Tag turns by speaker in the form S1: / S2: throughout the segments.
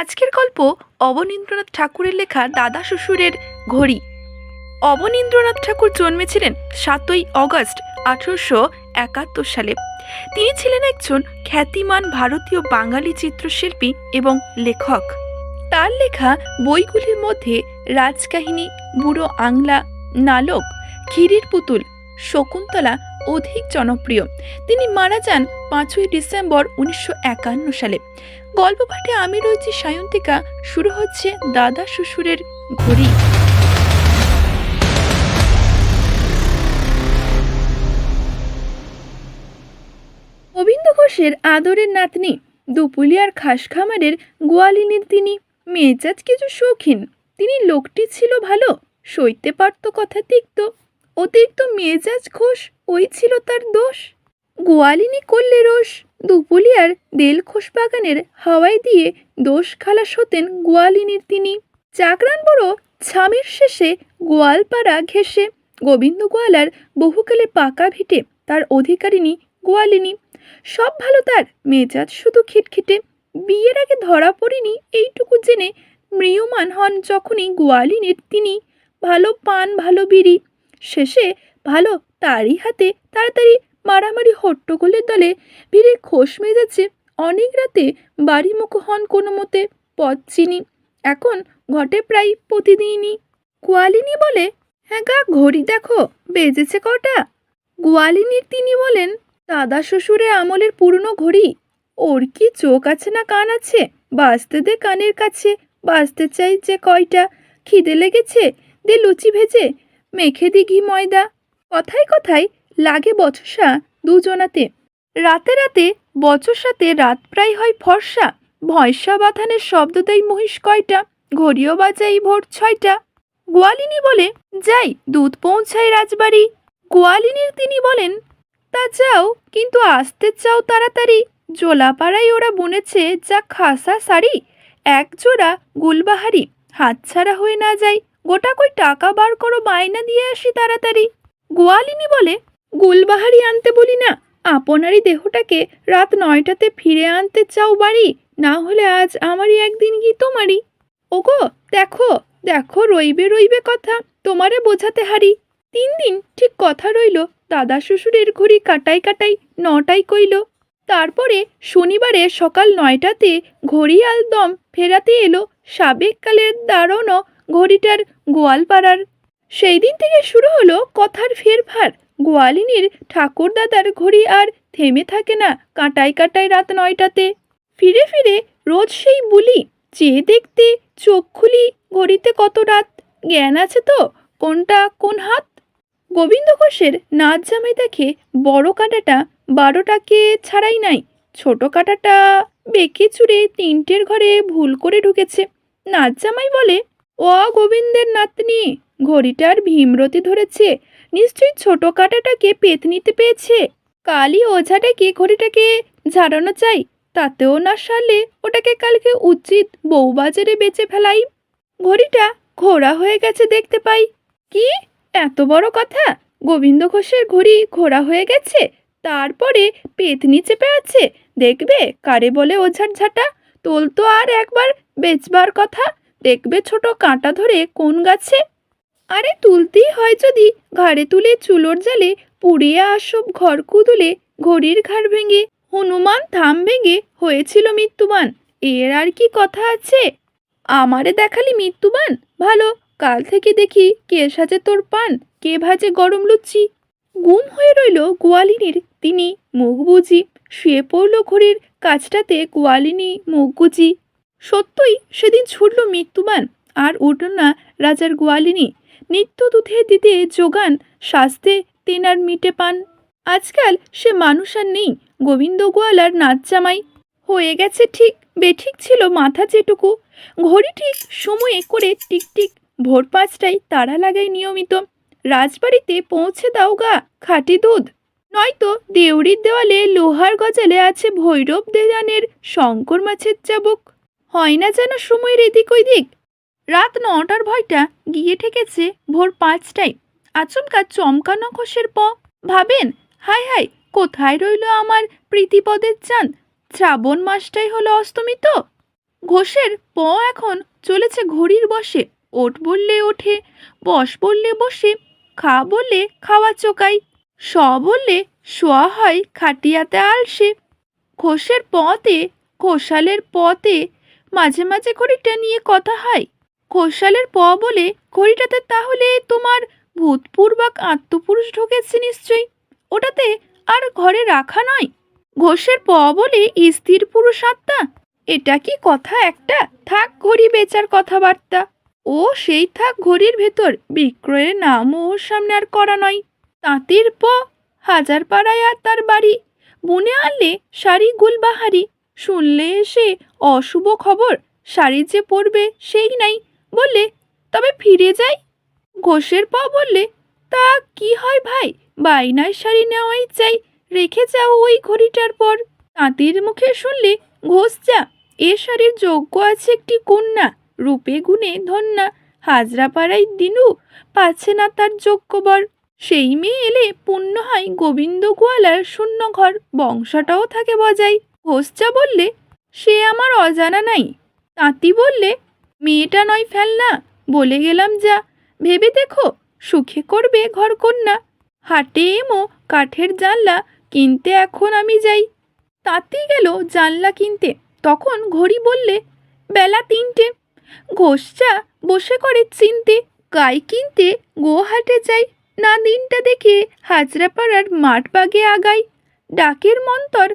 S1: আজকের গল্প অবনীন্দ্রনাথ ঠাকুরের লেখা দাদা শ্বশুরের ঘড়ি। অবনীন্দ্রনাথ ঠাকুর জন্মেছিলেন সাতই অগস্ট আঠারোশো একাত্তর সালে। তিনি ছিলেন একজন খ্যাতিমান ভারতীয় বাঙালি চিত্রশিল্পী এবং লেখক। তার লেখা বইগুলির মধ্যে রাজকাহিনী, বুড়ো আংলা, নালক, ক্ষীরের পুতুল, শকুন্তলা অধিক জনপ্রিয়। তিনি মারা যান পাঁচই ডিসেম্বর উনিশশো একান্ন সালে। গল্প পাঠে আমি রয়েছি সায়ন্তিকা, শুরু হচ্ছে দাদা শ্বশুরের ঘড়ি। গোবিন্দ ঘোষের আদরের নাতনি দুপুলিয়ার খাস খামারের গোয়ালিনীর তিনি, মেজাজ কিছু শৌখিন। তিনি লোকটি ছিল ভালো, সইতে পারত কথা তিক্ত, অতিরিক্ত মেজাজ ঘোষ ওই ছিল তার দোষ। গোয়ালিনী করলে রোষ। দুপুলিয়ার দেল খোস বাগানের হাওয়ায় দিয়ে দোষ খালাস হতেন গোয়ালিনীর তিনি। চাকরান বড় ছামের শেষে গোয়ালপাড়া ঘেঁষে। গোবিন্দ গোয়ালার বহুকালে পাকা ভিটে তার অধিকারিণী গোয়ালিনী। সব ভালো তার, মেজাজ শুধু খিটখিটে। বিয়ের আগে ধরা পড়েনি এইটুকু জেনে ম্রিয়মান হন যখনই গোয়ালিনীর তিনি। ভালো পান, ভালো বিড়ি। শেষে ভালো তারই হাতে তাড়াতাড়ি মারামারি হট্টগোলের দলে ভিড়ে খোশ মেজাজে অনেক রাতে বাড়ি মুখ হন কোনো মতে পথ চিনি এখন ঘটে প্রায় প্রতিদিনই। গোয়ালিনী বলে হ্যাঁ গা, ঘড়ি দেখো, বেজেছে কটা? গোয়ালিনীর তিনি বলেন, দাদা শ্বশুরের আমলের পুরনো ঘড়ি, ওর কি চোখ আছে না কান আছে? বাঁচতে দে কানের কাছে, বাঁচতে চাই যে কয়টা। খিদে লেগেছে, দে লুচি ভেজে, মেখে দি ঘি ময়দা। কথায় কথায় লাগে বচসা দুজনাতে। রাতে রাতে বচসাতে রাত প্রায় হয় ফর্সা। ভয়সা বাথানের শব্দ দেয় মহিষ কয়টা, ঘড়িও বাজাই ভোর ছয়টা। গোয়ালিনী বলে, যাই, দুধ পৌঁছায় রাজবাড়ি। গোয়ালিনীর তিনি বলেন, তা চাও কিন্তু আসতে চাও তাড়াতাড়ি। জোলাপাড়ায় ওরা বুনেছে যা খাসা শাড়ি, এক জোড়া গুলবাহারি। হাতছাড়া হয়ে না যায় গোটা কই টাকা বার করো, বায়না দিয়ে আসি তাড়াতাড়ি। গোয়ালিনী বলে, গুলবাহারি আনতে বলি না, আপনারই দেহটাকে রাত নয়টাতে ফিরে আনতে চাও বাড়ি? না হলে আজ আমারই একদিন কি তোমারই। ওগো, দেখো দেখো, রইবে রইবে কথা, তোমারে বোঝাতে হারি। তিন দিন ঠিক কথা রইল, দাদা শ্বশুরের ঘড়ি কাটাই কাটাই নটাই কইল। তারপরে শনিবারে সকাল নয়টাতে ঘড়িয়াল দম ফেরাতে এলো সাবেককালের দারুণও ঘড়িটার গোয়ালপাড়ার সেই দিন থেকে শুরু হলো কথার ফেরফার। গোয়ালিনীর ঠাকুরদাদার ঘড়ি আর থেমে থাকে না কাটাই কাটাই রাত নয়টাতে। ফিরে ফিরে রোজ সেই বুলি, চেয়ে দেখতে চোখ খুলি ঘড়িতে কত রাত। জ্ঞান আছে তো কোনটা কোন হাত? গোবিন্দ ঘোষের নাচ জামাই দেখে বড় কাঁটাটা বারোটাকে ছাড়াই নাই। ছোট কাঁটাটা বেঁকে চুড়ে তিনটের ঘরে ভুল করে ঢুকেছে। নাচ জামাই বলে, ও গোবিন্দের নাতনি ঘড়িটার ভীমরতি ধরেছে। নিশ্চয়ই ছোট কাঁটাটাকে পেতনিতে পেয়েছে। কালই ওঝা ডেকে ঘড়িটাকে ঝাড়ানো চাই, তাতেও না সারলে ওটাকে কালকে উচিত বউবাজারে বেচে ফেলাই। ঘড়িটা ঘোড়া হয়ে গেছে দেখতে পাই। কি? এত বড় কথা? গোবিন্দ ঘোষের ঘড়ি ঘোড়া হয়ে গেছে? তারপরে পেতনি চেপে আছে দেখবে? কারে বলে ওঝার ঝাঁটা? তোল তো আর একবার বেচবার কথা। দেখবে ছোট কাঁটা ধরে কোন গাছে? আরে তুলতেই হয় যদি ঘাড়ে তুলে চুলোর জালে পুড়িয়ে আসব ঘর কুদুলে, ঘড়ির ঘাড় ভেঙে, হনুমান থাম ভেঙে হয়েছিল মৃত্যুবান। এর আর কি কথা আছে? আমারে দেখালি মৃত্যুবান? ভালো, কাল থেকে দেখি কে সাজে তোর পান, কে ভাজে গরম লুচি। গুম হয়ে রইল গোয়ালিনীর, তিনি মুখ বুঝি শুয়ে পড়ল ঘড়ির কাছটাতে গোয়ালিনী মুখ গুজি। সত্যই সেদিন ছুটল মৃত্যুবান, আর উঠল না রাজার গোয়ালিনী। নিত্য দুধে দিতে যোগান স্বাস্থ্যে তেনার মিটে পান। আজকাল সে মানুষ আর নেই, গোবিন্দ গোয়ালার নাচ জামাই হয়ে গেছে ঠিক, বেঠিক ছিল মাথা যেটুকু। ঘড়ি ঠিক সময়ে করে টিকটিক, ভোর পাঁচটায় তারা লাগাই নিয়মিত। রাজবাড়িতে পৌঁছে দাও গা, খাঁটি দুধ। নয়তো দেউড়ির দেওয়ালে লোহার গজালে আছে ভৈরব দেওয়ানের শঙ্কর মাছের চাবুক। হয় না যেন সময়ের এদিক ওইদিক রাত নটার ভয়টা গিয়ে ঠেকেছে ভোর পাঁচটায়। আচমকা চমকানো ঘোষের প। ভাবেন, হায় হাই কোথায় রইল আমার প্রীতিপদের চাঁদ? শ্রাবণ মাসটাই হলো অস্তমিত। ঘোষের প এখন চলেছে ঘড়ির বসে ওঠ বললে ওঠে, বস বললে বসে, খা বললে খাওয়া চোকাই, স বললে শোয়া হয় খাটিয়াতে আলসে। ঘোষের পতে ঘোষালের পতে মাঝে মাঝে ঘড়িটা নিয়ে কথা হয়। ঘোষালের প বলে ঘড়িটাতে তাহলে তোমার ভূতপূর্বক আত্মপুরুষ ঢুকেছে নিশ্চয়ই। ওটাতে আর ঘরে রাখা নয়। ঘোষের প বলে স্থির পুরুষ আত্মা এটা কি কথা একটা? থাক ঘড়ি বেচার কথাবার্তা। ও সেই থাক ঘড়ির ভেতর বিক্রয়ের নাম ওর সামনে আর করা নয়। তাঁতির প হাজার পাড়ায় আর তার বাড়ি। বুনে আনলে শাড়ি গুলবাহারি। শুনলে এসে অশুভ খবর শাড়ি যে পরবে সেই নাই। বললে, তবে ফিরে যাই? ঘোষের পা বললে, তা কি হয় ভাই? বাইনার শাড়ি নেওয়াই চাই, রেখে যাও ওই ঘড়িটার পর। তাঁতির মুখে শুনলে, ঘোষ যা, এ শাড়ির যোগ্য আছে একটি কন্যা, রূপে গুণে ধন্যা হাজরা পাড়ায় দিনু, পাচ্ছে না তার যোগ্য বর। সেই মেয়ে এলে পুণ্য হয় গোবিন্দ গোয়ালার শূন্য ঘর, বংশটাও থাকে বজায়। ঘোষ যা বললে, সে আমার অজানা নাই। তাঁতি বললে মেয়েটা নয় ফেলনা, বলে গেলাম যা। ভেবে দেখো, সুখে করবে ঘর কন্যা। হাটে এমো কাঠের জানলা, কিনতে এখন আমি যাই। তাঁতি গেল জানলা কিনতে, তখন ঘড়ি বললে, বেলা তিনটে। ঘোষচা বসে করে চিনতে, গাই কিনতে গোহাটে যাই। না দিনটা দেখে হাজরাপাড়ার মাঠ বাগে আগাই। ডাকের মন্তর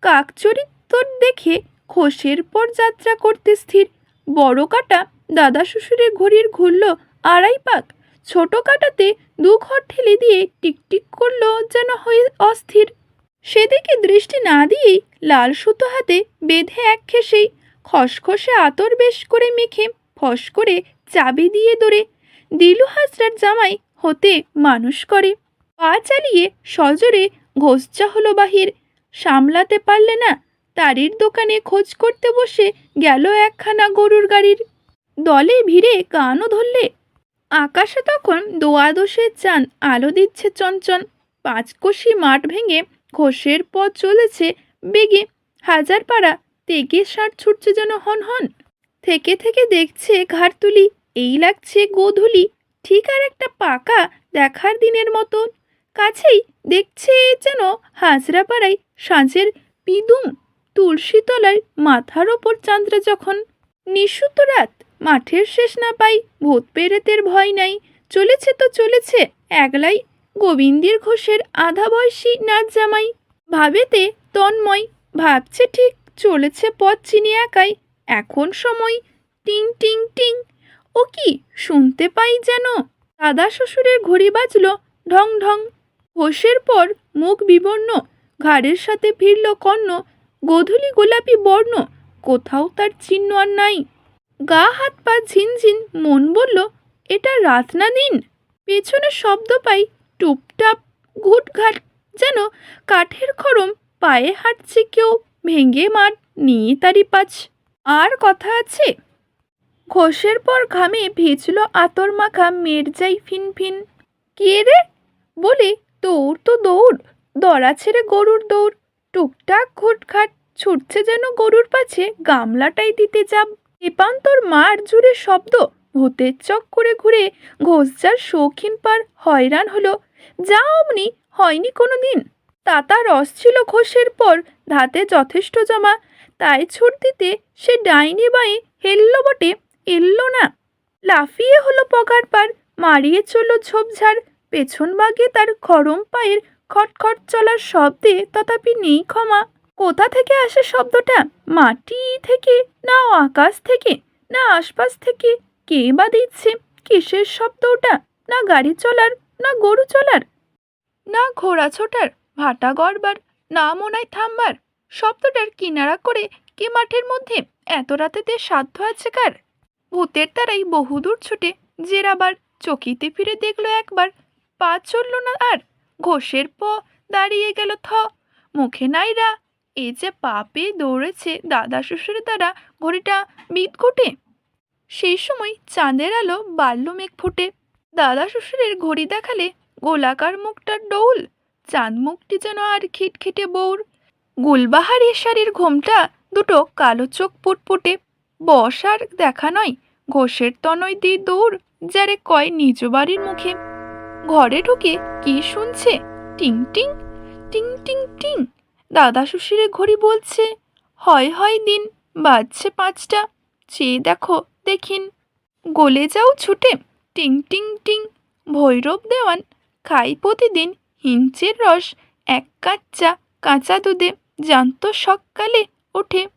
S1: কাক চরিত্র দেখে খোসের পর যাত্রা করতে স্থির। বড় কাটা দাদা শ্বশুরের ঘড়ির ঘুরল আড়াই পাক। ছোট কাটাতে দু ঘর ঠেলে দিয়ে টিকটিক করল যেন হয়ে অস্থির। সেদিকে দৃষ্টি না দিয়েই লাল সুতো হাতে বেঁধে এক খেসেই খসখসে আতর বেশ করে মেখে ফস করে চাবি দিয়ে দৌড়ে। দিলু হাজরার জামাই হতে মানুষ করে। পা চালিয়ে সজোরে ঘোষচা হলো বাহির। সামলাতে পারলে না তারির দোকানে খোঁজ করতে বসে গেল একখানা গরুর গাড়ির। দলে ভিড়ে কানও ধরলে। আকাশে তখন দোয়াদশের চাঁদ আলো দিচ্ছে চঞ্চন পাঁচকোষি মাঠ ভেঙে ঘোষের পথ চলেছে বেগে। হাজার পাড়া তেগে সার ছুটছে যেন হন হন। থেকে থেকে দেখছে ঘাড় তুলি এই লাগছে গোধূলি। ঠিক আর একটা পাকা দেখার দিনের মতন। কাছেই দেখছে যেন হাজরা পাড়ায় সাঁঝের পিদুম তুলসী তলায় মাথার ওপর চাঁদরা যখন নিশুত রাত, মাঠের শেষ না পাই, ভূত পেরেতের ভয় নাই, চলেছে তো চলেছে, একলাই গোবিন্দের ঘোষের আধা বয়সী নাচ জামাই। ভাবেতে তন্ময়, ভাবছে ঠিক, চলেছে পথ চিনি একাই, এখন সময়, টিং টিং টিং। ও কি শুনতে পাই যেন, দাদা শ্বশুরের ঘড়ি বাজল, ঢং ঢং। ঘোষের পর মুখ বিবর্ণ, ঘাড়ের সাথে ফিরল কর্ণ গোধূলি গোলাপি বর্ণ, কোথাও তার চিহ্ন আর নাই। গা হাত পা ঝিনঝিন মন বলল, এটা রাত না দিন পেছনে শব্দ পাই, টুপটাপ, ঘুটঘাট, যেন কাঠের খরম, পায়ে হাঁটছে কেউ, ভেঙে মাঠ নিয়ে তারি পাছ। আর কথা আছে? ঘোষের পর ঘামে ভিজল আতর মাখা মেরজাই ফিন ফিন কে রে? বলে দৌড় তো দৌড়, দড়া ছেড়ে গরুর দৌড়। টুকটাক ঘুটঘাট ছুটছে যেন গরুর পাছে গামলাটাই দিতে যাব এপান্তর মার জুড়ে শব্দ, ভূতের চক করে ঘুরে ঘোষজার শৌখিন পার হয়রান হলো, যা অমনি হয়নি কোনো দিন তাতা রস ছিল ঘোষের পর, ধাতে যথেষ্ট জমা, তাই ছুট দিতে সে ডাইনি বাঁয়ে হেলল বটে, এললো না। লাফিয়ে হলো পগার পার, মারিয়ে চলল ঝোপঝাড়, পেছন বাগে তার খরম পায়ের খটখট চলার শব্দে তথাপি নেই ক্ষমা। কোথা থেকে আসে শব্দটা? মাটি থেকে? না আকাশ থেকে? না আশপাশ থেকে? কে বা দিচ্ছে? কিসের শব্দ ওটা? না গাড়ি চলার? না গরু চলার? না ঘোড়া ছোটার? ভাটা গড়বার? না মনায় থামবার? শব্দটার কিনারা করে কে মাঠের মধ্যে? এত রাতেতে সাধ্য আছে কার? ভূতের তারাই বহুদূর ছুটে, জেরাবার, চকিতে ফিরে দেখল একবার। পা চলল না আর। ঘোষের প দাঁড়িয়ে গেল থ। মুখে নাইরা এ যে পাপে দৌড়েছে দাদা শ্বশুরের দ্বারা ঘড়িটা বিদ বিদকুটে সেই সময় চাঁদের আলো বাড়ল মেঘ ফুটে। দাদা শ্বশুরের ঘড়ি দেখালে গোলাকার মুখটার ডৌল, চাঁদ মুখটি যেন আর খিটখিটে বউর। গুলবাহারি শাড়ির ঘোমটা দুটো কালো চোখ পুটপুটে। বসার দেখা নয়, ঘোষের তনয় দি দৌড় যারে কয় নিজ বাড়ির মুখে। ঘরে ঢুকে কি শুনছে? টিং টিং টিং টিং টিং। দাদা শ্বশুরে ঘড়ি বলছে, হয় হয় দিন, বাজছে পাঁচটা। চেয়ে দেখো, দেখিন। গলে যাও ছুটে। টিং টিং টিং, ভৈরব দেওয়ান, খাই প্রতিদিন হিঞ্চের রস। এক কাচ্চা কাঁচা দুধে জানতো সকালে ওঠে।